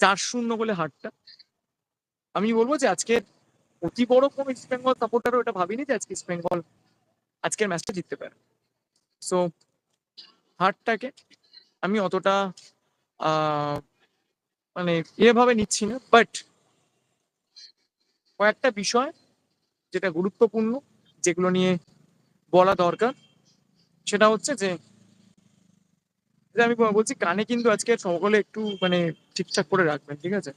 চার শূন্য বলে হারটা। আমি বলব যে আজকে অতি বড় কোন ইস্ট বেঙ্গল সাপোর্টারও এটা ভাবিনি যে আজকে ইস্ট বেঙ্গল আজকের ম্যাচটা জিততে পারে। সো হারটাকে আমি অতটা মানে এভাবে নিচ্ছি না। বাট কয়েকটা বিষয় যেটা গুরুত্বপূর্ণ, যেগুলো নিয়ে বলা দরকার, সেটা হচ্ছে যে আমি বলছি, কানে কিন্তু আজকে সকলে একটু মানে ঠিকঠাক করে রাখবেন, ঠিক আছে?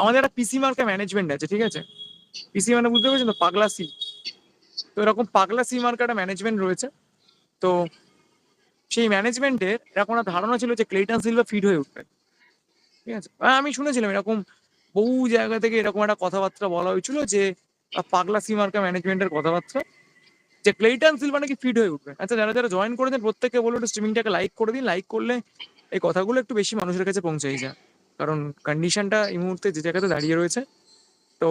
আমাদের একটা পিসি মার্কা ম্যানেজমেন্ট আছে, ঠিক আছে? পিসি মানে বুঝতে পেরেছেন তো? পাগলা সি তো এরকম পাগলা সি মার্কা একটা ম্যানেজমেন্ট রয়েছে। তো সেই ম্যানেজমেন্টের এরকম একটা ধারণা ছিল যে ক্লেটন সিলভা ফিট হয়ে উঠবে। ঠিক আছে? আমি শুনেছিলাম এরকম বহু জায়গা থেকে এরকম একটা কথাবার্তা বলা হয়েছিল যে পাগলা সি মার্কা ম্যানেজমেন্টের কথাবার্তা, যে ক্লেটন সিলভা নাকি ফিট হয়ে উঠবে। আচ্ছা যারা যারা জয়েন করেছেন, প্রত্যেককে বলব একটু স্ট্রিমিংটাকে লাইক করে দিন। লাইক করলে এই কথাগুলো একটু বেশি মানুষের কাছে পৌঁছাই যায়। কারণ কন্ডিশনটা এই মুহূর্তে যে জায়গাতে দাঁড়িয়ে রয়েছে। তো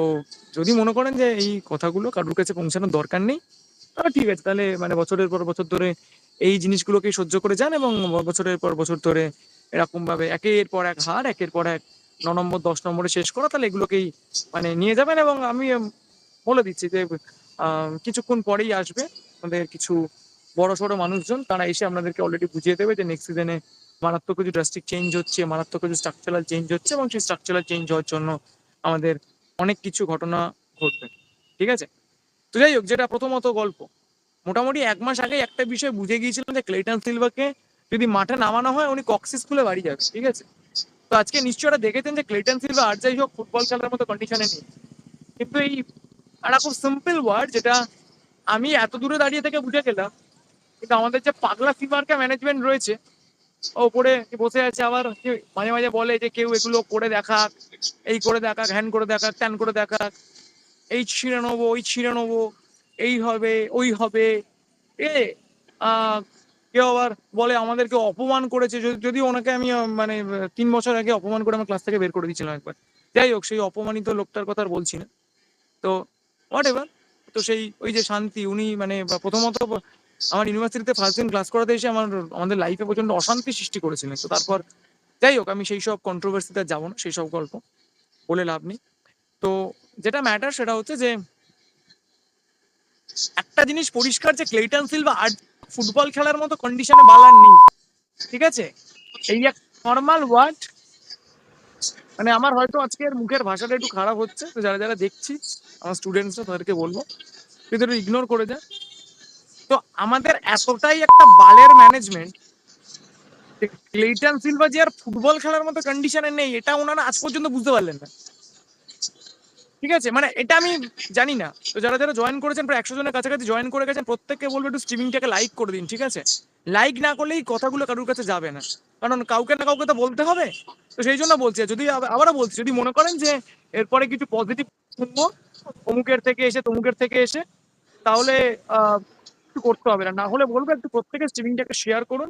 যদি মনে করেন যে এই কথাগুলো কারোর কাছে পৌঁছানোর দরকার নেই, তাহলে ঠিক আছে, তাহলে মানে বছরের পর বছর ধরে এই জিনিসগুলোকে সহ্য করে যান এবং বছরের পর বছর ধরে এরকম ভাবে একের পর এক হার, একের পর এক ন নম্বর, দশ নম্বরে শেষ করা, তাহলে এগুলোকেই মানে নিয়ে যাবেন এবং আমি বলে দিচ্ছি যে কিছুক্ষণ পরেই আসবে আমাদের কিছু বড় সড়ো মানুষজন, তারা এসে আপনাদেরকে অলরেডি বুঝিয়ে দেবে যে নেক্সট সিজনে মারাত্মক কিছু ড্রাস্টিক চেঞ্জ হচ্ছে, মারাত্মক কিছু স্ট্রাকচারাল চেঞ্জ হচ্ছে এবং সেই স্ট্রাকচারাল চেঞ্জ হওয়ার জন্য আমাদের অনেক কিছু ঘটনা ঘটবে, ঠিক আছে? তো যাই হোক, যেটা প্রথমত গল্প, মোটামুটি এক মাস আগে একটা বিষয় বুঝে গিয়েছিলাম যে ক্লেটন সিলভাকে যদি মাঠে নামানো হয়, উনি কক্সিস খুলে বাড়ি যাবে, ঠিক আছে? তো আজকে নিশ্চয় ওরা দেখেছেন যে ক্লেটন সিলভা আর যাই হোক ফুটবল খেলার মতো কন্ডিশনে নেই। কিন্তু এই একটা খুব সিম্পল ওয়ার্ড যেটা আমি এত দূরে দাঁড়িয়ে থেকে বুঝে গেলাম, কিন্তু আমাদের যে পাগলা ফিমার্কা ম্যানেজমেন্ট রয়েছে ও উপরে বসে আছে আবার মাঝে মাঝে বলে যে কেউ এগুলো করে দেখাক, এই করে দেখাক, হ্যান করে দেখাক, ত্যান করে দেখাক, এই ছিঁড়ে নেব, ওই ছিঁড়ে নেব, এই হবে, ওই হবে। এ কেউ আবার বলে আমাদেরকে অপমান করেছে, যদি ওনাকে আমি মানে তিন বছর আগে অপমান করে আমার ক্লাস থেকে বের করে দিয়েছিলাম একবার। যাই হোক, সেই অপমানিত লোকটার কথা আর বলছি না। তো হোয়াট এভার তো সেই, ওই যে শান্তি, উনি মানে প্রথমত আমার ইউনিভার্সিটিতে ফার্স্ট দিন ক্লাস করাতে এসে আমার, আমাদের লাইফে প্রচণ্ড অশান্তি সৃষ্টি করেছিলেন তো তারপর যাই হোক, আমি সেই সব কন্ট্রোভার্সিতে যাব না, সেই সব গল্প, বলে লাভ নেই। তো যেটা ম্যাটার সেটা হচ্ছে যে, একটা জিনিস পরিষ্কার যে ক্লেটন সিলভা আর ফুটবল খেলার মতো কন্ডিশনে বালার নেই, ঠিক আছে? এই এক নর্মাল ওয়ার্ড মানে আমার হয়তো আজকের মুখের ভাষাটা একটু খারাপ হচ্ছে, তো যারা যারা দেখছি, আমার স্টুডেন্টসরা তাদেরকে বলব তুই ইগনোর করে যা তো আমাদের এতটাই একটা বালের ম্যানেজমেন্ট ক্লেটন সিলভা যে আর ফুটবল খেলার মতো কন্ডিশনে নেই এটা ওনারা আজ পর্যন্ত বুঝতে পারলেন না। ঠিক আছে? মানে এটা আমি জানি না। তো যারা যারা জয়েন করেছেন প্রায় একশো জনের কাছাকাছি জয়েন করে গেছেন প্রত্যেককে বলব একটু স্ট্রিমিংটাকে লাইক করে দিন ঠিক আছে? লাইক না করলেই কথাগুলো কারোর কাছে যাবে না। কারণ কাউকে না কাউকে তো বলতে হবে। তো সেই জন্য বলছি যদি আবারও বলছি যদি মনে করেন যে এরপরে কিছু পজিটিভ শুনব অমুকের থেকে এসে তমুকের থেকে এসে তাহলে আহ, একটু করতে হবে না। না হলে বলব একটু প্রত্যেকের স্ট্রিমিংটাকে শেয়ার করুন,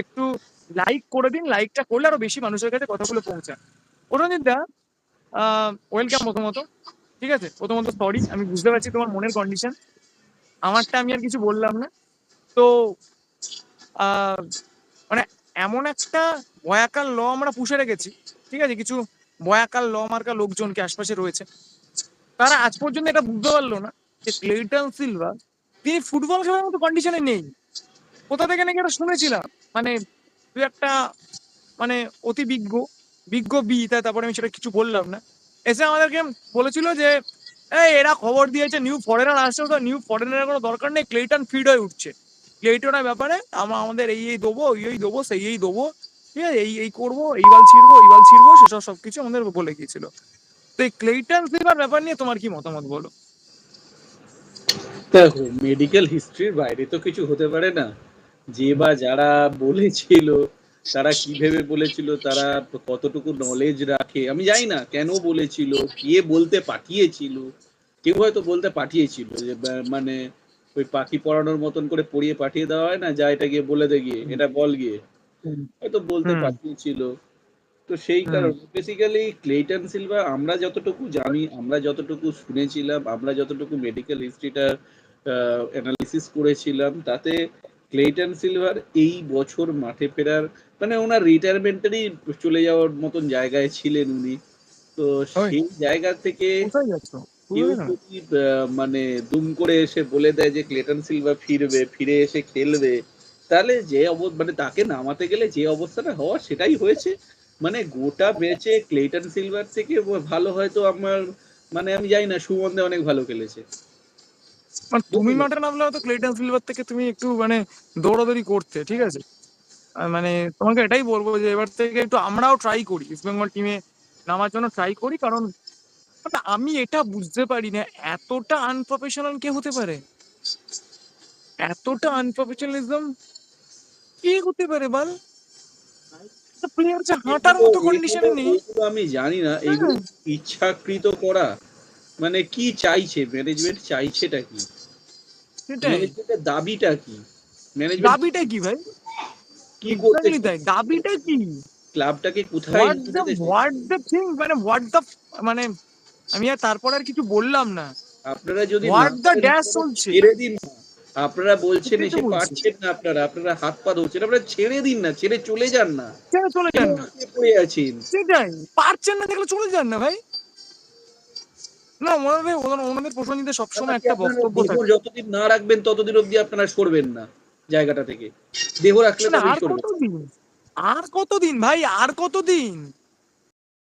একটু লাইক করে দিন লাইকটা করলে আরও বেশি মানুষের কাছে কথাগুলো পৌঁছায়। অরঞ্জিত দা ওয়েলকাম প্রথমত, ঠিক আছে? প্রথমত সরি আমি বুঝতে পারছি তোমার মনের কন্ডিশন আমারটা আমি আর কিছু বললাম না। তো মানে এমন একটা বয়াকার ল আমরা পুষে রেখেছি, ঠিক আছে? কিছু বয়াকার ল মার্কা লোকজনকে আশপাশে রয়েছে। তারা আজ পর্যন্ত এটা বুঝতে পারল না যে ক্লেটন সিলভা তিনি ফুটবল খেলার মতো কন্ডিশনে নেই। কোথা থেকে নাকি এটা শুনেছিলাম। মানে তুই একটা মানে অতি বিজ্ঞ বিজ্ঞ বি তাই তারপরে আমি সেটা কিছু বললাম না। এসে আমাদেরকে বলেছিল যে, এই, এরা খবর দিয়েছে নিউ ফরেনার আসছে। তো নিউ ফরেনারের কোনো দরকার নেই। ক্লেটন ফিড হয়ে উঠছে। ক্লেটনের ব্যাপারে আমরা আমাদের এই এই দেবো এই এই দেবো, সেই, এই দেবো। ঠিক আছে? এই এই করব, এই বাল ছিড়বো, এই বাল ছিড়বো, সেসব সবকিছু আমাদের বলে গিয়েছিল। তো এই ক্লেটন সিলভার ব্যাপার নিয়ে তোমার কি মতামত বলো? দেখো মেডিকেল হিস্ট্রির বাইরে তো কিছু হতে পারে না। যে বা যারা বলেছিল তারা কি ভেবে বলেছিল তারা কতটুকু নলেজ রাখে আমি জানি না কেন বলেছিল কে বলতে পাঠিয়েছিল কেউ হয়তো বলতে পাঠিয়েছিল যে মানে ওই পাখি পড়ানোর মতন করে পড়িয়ে পাঠিয়ে দেওয়া হয় না যা এটা গিয়ে বলে দে গিয়ে এটা বল গিয়ে। হয়তো বলতে পাঠিয়েছিল। তো সেই। কারণে বেসিক্যালি ক্লেটন সিলভা আমরা যতটুকু জানি আমরা যতটুকু শুনেছিলাম আমরা যতটুকু মেডিকেল হিস্ট্রিটা অ্যানালিসিস করেছিলাম তাতে ক্লেটন সিলভার এই বছর মাঠে ফেরার মানে ওনার রিটায়ারমেন্টেরই চলে যাওয়ার মতন জায়গায় ছিলেন উনি। তো সেই জায়গা থেকে কেউ যদি মানে দুম করে এসে বলে দেয় যে ক্লেটন সিলভার ফিরবে ফিরে এসে খেলবে তাহলে যে অব- মানে তাকে নামাতে গেলে যে অবস্থাটা হওয়ার সেটাই হয়েছে। মানে গোটা ম্যাচে ক্লেটন সিলভার থেকে ভালো হয়তো আমার মানে আমি জানি না সুমন দে অনেক ভালো খেলেছে। মানে তুমি মাঠে নামলে হয়তো ক্লেটন সিলভার থেকে তুমি একটু মানে দৌড়াদৌড়ি করতে ঠিক আছে? মানে তোমাকে এটাই বলব যে এবার থেকে একটু আমরাও ট্রাই করি ইস্ট বেঙ্গল টিমে নামার জন্য ট্রাই করি কারণ মানে আমি এটা বুঝতে পারি না এতটা আনপ্রফেশনাল কে হতে পারে? এতটা আনপ্রফেশনালিজম কে হতে পারে বল? প্লেয়ার যে হাঁটার মতো কন্ডিশনে নেই। আমি জানি না এগুলো ইচ্ছাকৃত করা। মানে কি চাইছে? ম্যানেজমেন্ট চাইছেটা কি? সেটাই। দাবিটা কি? ম্যানেজমেন্ট দাবিটা কি ভাই? কি করতে দাবিটা কি? ক্লাবটাকে কোথায় what the? What the thing মানে হোয়াট দ্য মানে আমি আর তারপর আর কিছু বললাম না। আপনারা যদি না the পারেন, চলছে? ছেড়ে দিন। আপনারা বলছেন এসে। পারছেন না আপনারা আপনারা হাত পা ধরছেন আপনারা ছেড়ে দিন না ছেড়ে চলে যান না। ছেড়ে চলে যান না। পড়ে আছেন? সেটাই। পারছেন না দেখলে চলে যান না ভাই। না ওনাদের ওনাদের- ওনাদের প্রসঙ্গে সবসময় একটা বক্তব্য থাকে। যতদিন না রাখবেন ততদিন অবধি আপনারা সরবেন না জায়গাটা থেকে। দেহ রাখলে আর কতদিন? আর কতদিন ভাই? আর কতদিন?